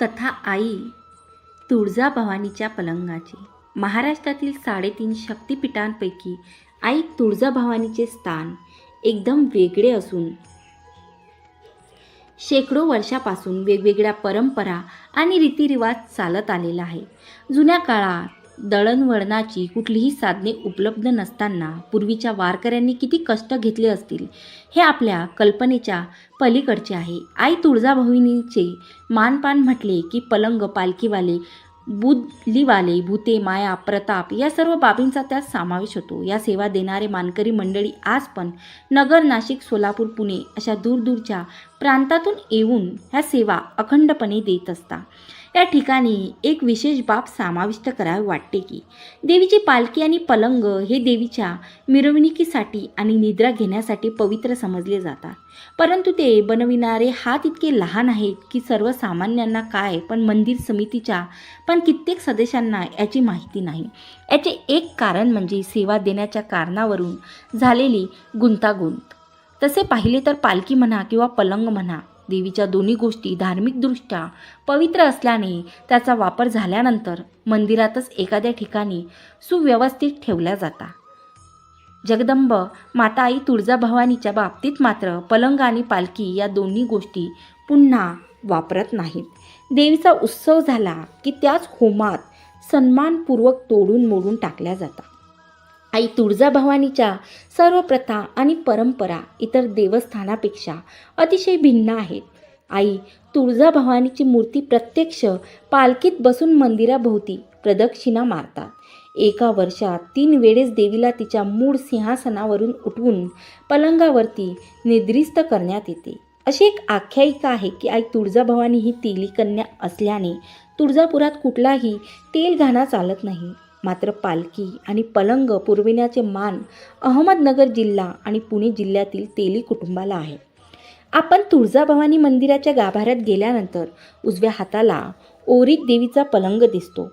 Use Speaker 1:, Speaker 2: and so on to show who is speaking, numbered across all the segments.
Speaker 1: कथा आई तुळजाभवानीच्या पलंगाची. महाराष्ट्रातील साडेतीन शक्तिपीठांपैकी आई तुळजाभवानीचे स्थान एकदम वेगळे असून शेकडो वर्षापासून वेगवेगळ्या परंपरा आणि रीतिरिवाज चालत आलेला आहे. जुन्या काळात दळणवळणाची कुठलीही साधने उपलब्ध नसताना पूर्वीच्या वारकऱ्यांनी किती कष्ट घेतले असतील हे आपल्या कल्पनेच्या पलीकडचे आहे. आई तुळजाभविनीचे मानपान म्हटले की पलंग पालखीवाले बुदलीवाले भूते माया प्रताप या सर्व बाबींचा त्यात समावेश होतो. या सेवा देणारे मानकरी मंडळी आज पण नगर नाशिक सोलापूर पुणे अशा दूरदूरच्या प्रांतातून येऊन ह्या सेवा अखंडपणे देत असतात. या ठिकाणी एक विशेष बाब समाविष्ट करावी वाटते की देवीची पालखी आणि पलंग हे देवीच्या मिरवणुकीसाठी आणि निद्रा घेण्यासाठी पवित्र समजले जातात. परंतु ते बनविणारे हात इतके लहान आहेत की सर्वसामान्यांना काय पण मंदिर समितीच्या पण कित्येक सदस्यांना याची माहिती नाही. याचे एक कारण म्हणजे सेवा देण्याच्या कारणावरून झालेली गुंतागुंत. तसे पाहिले तर पालखी म्हणा किंवा पलंग म्हणा देवीच्या दोन्ही गोष्टी धार्मिकदृष्ट्या पवित्र असल्याने त्याचा वापर झाल्यानंतर मंदिरातच एखाद्या ठिकाणी सुव्यवस्थित ठेवल्या जातात जगदंब माता आई तुळजाभवानीच्या बाबतीत मात्र पलंग आणि पालखी या दोन्ही गोष्टी पुन्हा वापरत नाहीत. देवीचा उत्सव झाला की त्याच होमात सन्मानपूर्वक तोडून मोडून टाकल्या जातात. आई तुळजाभवानीच्या सर्व प्रथा आणि परंपरा इतर देवस्थानापेक्षा अतिशय भिन्न आहेत. आई तुळजाभवानीची मूर्ती प्रत्यक्ष पालखीत बसून मंदिराभोवती प्रदक्षिणा मारतात. एका वर्षात तीन वेळेस देवीला तिच्या मूळ सिंहासनावरून उठवून पलंगावरती निद्रिस्त करण्यात येते. अशी एक आख्यायिका आहे की आई तुळजाभवानी ही तेली कन्या असल्याने तुळजापुरात कुठलाही तेल घाणा चालत नाही. मात्र पालखी आणि पलंग पुरविण्याचे मान अहमदनगर जिल्हा आणि पुणे जिल्ह्यातील तेली कुटुंबाला आहे. आपण तुळजाभवानी मंदिराच्या गाभाऱ्यात गेल्यानंतर उजव्या हाताला ओरीत देवीचा पलंग दिसतो.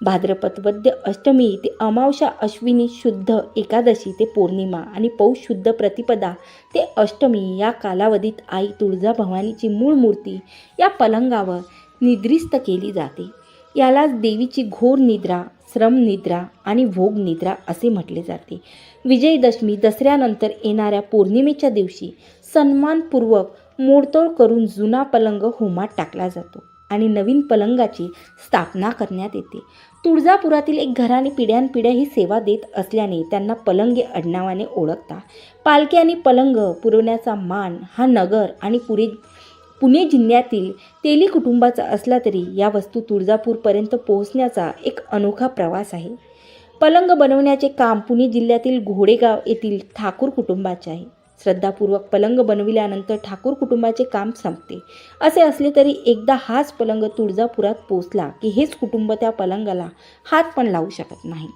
Speaker 1: भाद्रपद वद्य अष्टमी ते अमावशा अश्विनी शुद्ध एकादशी ते पौर्णिमा आणि पौष शुद्ध प्रतिपदा ते अष्टमी या कालावधीत आई तुळजाभवानीची मूळ मूर्ती या पलंगावर निद्रिस्त केली जाते. यालाच देवीची घोर निद्रा श्रम निद्रा आणि भोग निद्रा असे म्हटले जाते. विजयदशमी दसऱ्यानंतर येणाऱ्या पौर्णिमेच्या दिवशी सन्मानपूर्वक मोडतोड करून जुना पलंग होमात टाकला जातो आणि नवीन पलंगाची स्थापना करण्यात येते. तुळजापुरातील एक घराने पिढ्यानपिढ्या ही सेवा देत असल्याने त्यांना पलंगे अडनावाने ओळखतात पालखी आणि पलंग पुरवण्याचा मान हा नगर आणि पुरे पुणे जिल्ह्यातील तेली कुटुंबाचा असला तरी या वस्तू तुळजापूरपर्यंत पोहोचण्याचा एक अनोखा प्रवास आहे. पलंग बनवण्याचे काम पुणे जिल्ह्यातील घोडेगाव येथील ठाकूर कुटुंबाचे आहे. श्रद्धापूर्वक पलंग बनविल्यानंतर ठाकूर कुटुंबाचे काम संपते. असे असले तरी एकदा हाच पलंग तुळजापुरात पोचला की हेच कुटुंब त्या पलंगाला हात पण लावू शकत नाही.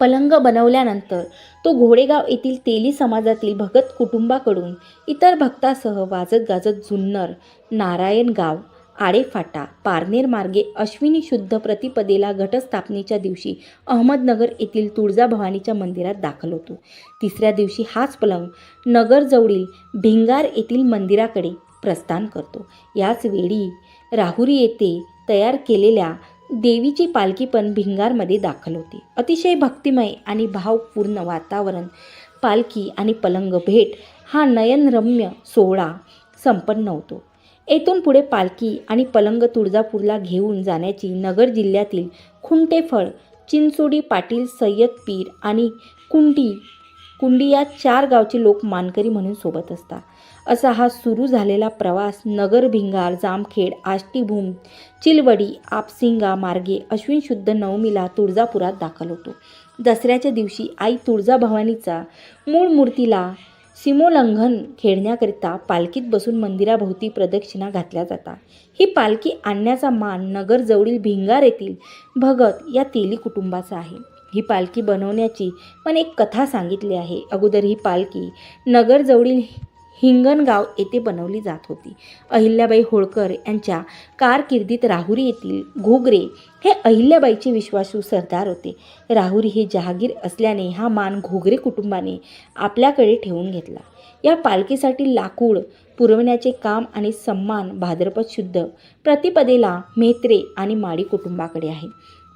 Speaker 1: पलंग बनवल्यानंतर तो घोडेगाव येथील तेली समाजातील भगत कुटुंबाकडून इतर भक्तासह वाजत गाजत जुन्नर नारायणगाव आडेफाटा पारनेर मार्गे अश्विनी शुद्ध प्रतिपदेला घटस्थापनेच्या दिवशी अहमदनगर येथील तुळजाभवानीच्या मंदिरात दाखल होतो. तिसऱ्या दिवशी हाच पलंग नगरजवळील भिंगार येथील मंदिराकडे प्रस्थान करतो. याच वेळी राहुरी येथे तयार केलेल्या देवीची पालखी पण भिंगारमध्ये दाखल होते. अतिशय भक्तिमय आणि भावपूर्ण वातावरण पालखी आणि पलंग भेट हा नयनरम्य सोहळा संपन्न होतो. येथून पुढे पालखी आणि पलंग तुळजापूरला घेऊन जाण्याची नगर जिल्ह्यातील खुंटेफळ चिंचोडी पाटील सय्यद पीर आणि कुंडी कुंडी या चार गावचे लोक मानकरी म्हणून सोबत असतात. असा हा सुरू झालेला प्रवास नगर भिंगार जामखेड आष्टीभूम चिलवडी आपसिंगा मार्गे अश्विन शुद्ध नवमीला तुळजापुरात दाखल होतो. दसऱ्याच्या दिवशी आई तुळजाभवानीचा मूळ मूर्तीला सीमोल्लंघन खेळण्याकरिता पालखीत बसून मंदिराभोवती प्रदक्षिणा घातल्या जातात ही पालखी आणण्याचा मान नगरजवळील भिंगार येथील भगत या तेली कुटुंबाचा आहे. ही पालखी बनवण्याची पण एक कथा सांगितली आहे. अगोदर ही पालखी नगरजवळील हिंगणगाव येथे बनवली जात होती. अहिल्याबाई होळकर यांच्या कारकिर्दीत राहुरी येथील घोगरे हे अहिल्याबाईचे विश्वासू सरदार होते. राहुरी हे जहागीर असल्याने हा मान घोगरे कुटुंबाने आपल्याकडे ठेवून घेतला. या पालखीसाठी लाकूड पुरवण्याचे काम आणि सन्मान भाद्रपद शुद्ध प्रतिपदेला मेत्रे आणि माडी कुटुंबाकडे आहे.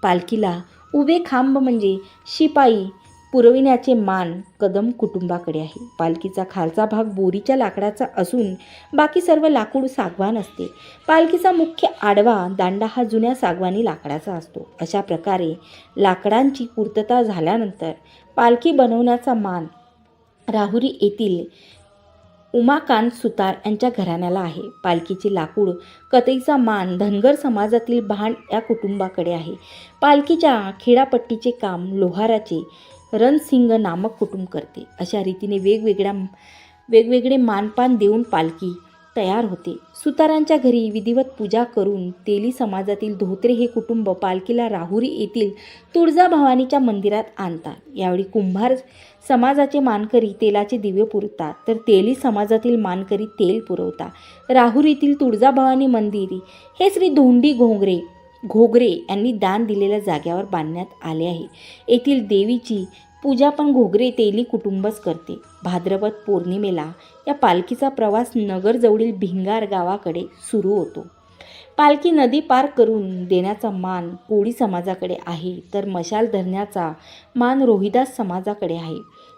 Speaker 1: पालखीला उभे खांब म्हणजे शिपाई पुरविण्याचे मान कदम कुटुंबाकडे आहे. पालखीचा खालचा भाग बोरीच्या लाकडाचा असून बाकी सर्व लाकूड सागवान असते. पालखीचा मुख्य आडवा दांडा हा जुन्या सागवानी लाकडाचा असतो. अशा प्रकारे लाकडांची पूर्तता झाल्यानंतर पालखी बनवण्याचा मान राहुरी येथील उमाकांत सुतार यांच्या घराण्याला आहे. पालखीचे लाकूड कथईचा मान धनगर समाजातील भांड या कुटुंबाकडे आहे. पालखीच्या खेडापट्टीचे काम लोहाराचे रणसिंग नामक कुटुंब करते. अशा रीतीने वेगवेगळ्या वेगवेगळे मानपान देऊन पालखी तयार होते. सुतारांच्या घरी विधिवत पूजा करून तेली समाजातील धोत्रे हे कुटुंब पालखीला राहुरी येथील तुळजाभवानीच्या मंदिरात आणतात. यावेळी कुंभार समाजाचे मानकरी तेलाचे दिवे पुरतात तर तेली समाजातील मानकरी तेल पुरवतात. राहुरीतील तुळजाभवानी मंदिर हे श्री धोंडी घोंगरे घोगरे यांनी दान दिलेल्या जाग्यावर बांधण्यात आले आहे. येथील देवीची पूजा पण घोगरे तेली कुटुंबच करते. भाद्रपद पौर्णिमेला या पालखीचा प्रवास नगरजवळील भिंगार गावाकडे सुरू होतो. पालखी नदी पार करून देण्याचा मान कोळी समाजाकडे आहे तर मशाल धरण्याचा मान रोहिदास समाजाकडे आहे.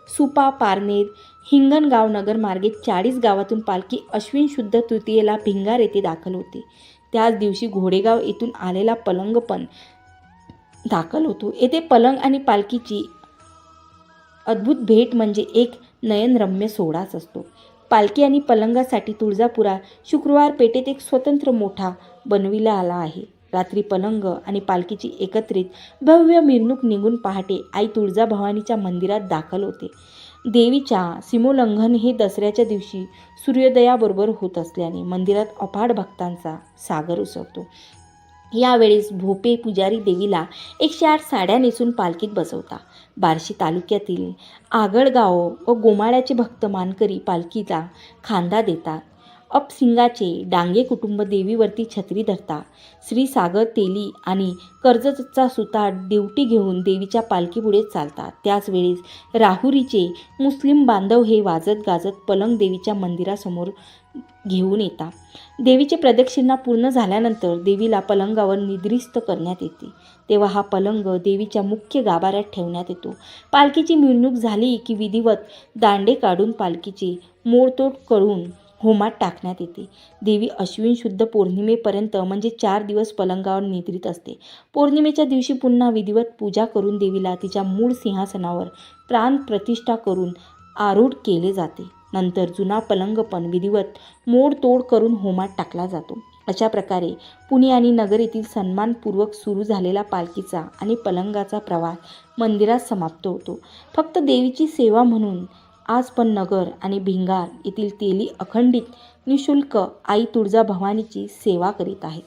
Speaker 1: सुपा पारनेर हिंगणगाव नगर मार्गे चाळीस गावातून पालखी अश्विन शुद्ध तृतीयेला भिंगार येथे दाखल होते. त्याच दिवशी घोडेगाव येथून आलेला पलंग पण दाखल होतो. येथे पलंग आणि पालखीची अद्भुत भेट म्हणजे एक नयनरम्य सोहळाच असतो. पालखी आणि पलंगासाठी तुळजापुरात शुक्रवार पेठेत एक स्वतंत्र मोठा बनविला आला आहे. रात्री पलंग आणि पालखीची एकत्रित भव्य मिरवणूक निघून पहाटे आई तुळजाभवानीच्या मंदिरात दाखल होते. देवीच्या सीमोल्लंघन हे दसऱ्याच्या दिवशी सूर्योदयाबरोबर होत असल्याने मंदिरात अफाट भक्तांचा सागर उसळतो. यावेळेस भोपे पुजारी देवीला एकशे आठ साड्या नेसून पालखीत बसवता. बार्शी तालुक्यातील आगळगाव व गोमाळ्याचे भक्त मानकरी पालखीला खांदा देतात. अपसिंगाचे डांगे कुटुंब देवीवरती छत्री धरतात श्री सागर तेली आणि कर्जतचा सुतार ड्युटी घेऊन देवीच्या पालखीपुढे चालतात. त्याचवेळेस राहुरीचे मुस्लिम बांधव हे वाजत गाजत पलंग देवीच्या मंदिरासमोर घेऊन येतात. देवीचे प्रदक्षिणा पूर्ण झाल्यानंतर देवीला पलंगावर निद्रिस्त करण्यात येते. तेव्हा हा पलंग देवीच्या मुख्य गाभाऱ्यात ठेवण्यात येतो. पालखीची मिरवणूक झाली की विधिवत दांडे काढून पालखीची मोडतोड करून होमात टाकण्यात येते. देवी अश्विन शुद्ध पौर्णिमेपर्यंत म्हणजे चार दिवस पलंगावर निद्रित असते. पौर्णिमेच्या दिवशी पुन्हा विधिवत पूजा करून देवीला तिच्या मूळ सिंहासनावर प्राण प्रतिष्ठा करून आरूढ केले जाते. नंतर जुना पलंग पण विधिवत मोडतोड करून होमात टाकला जातो. अशा प्रकारे पुणे आणि नगर येथील सन्मानपूर्वक सुरू झालेला पालखीचा आणि पलंगाचा प्रवास मंदिरात समाप्त होतो. फक्त देवीची सेवा म्हणून आज पण नगर आणि भिंगार येथील तेली अखंडित निशुल्क आई तुळजा भवानीची सेवा करीत आहेत.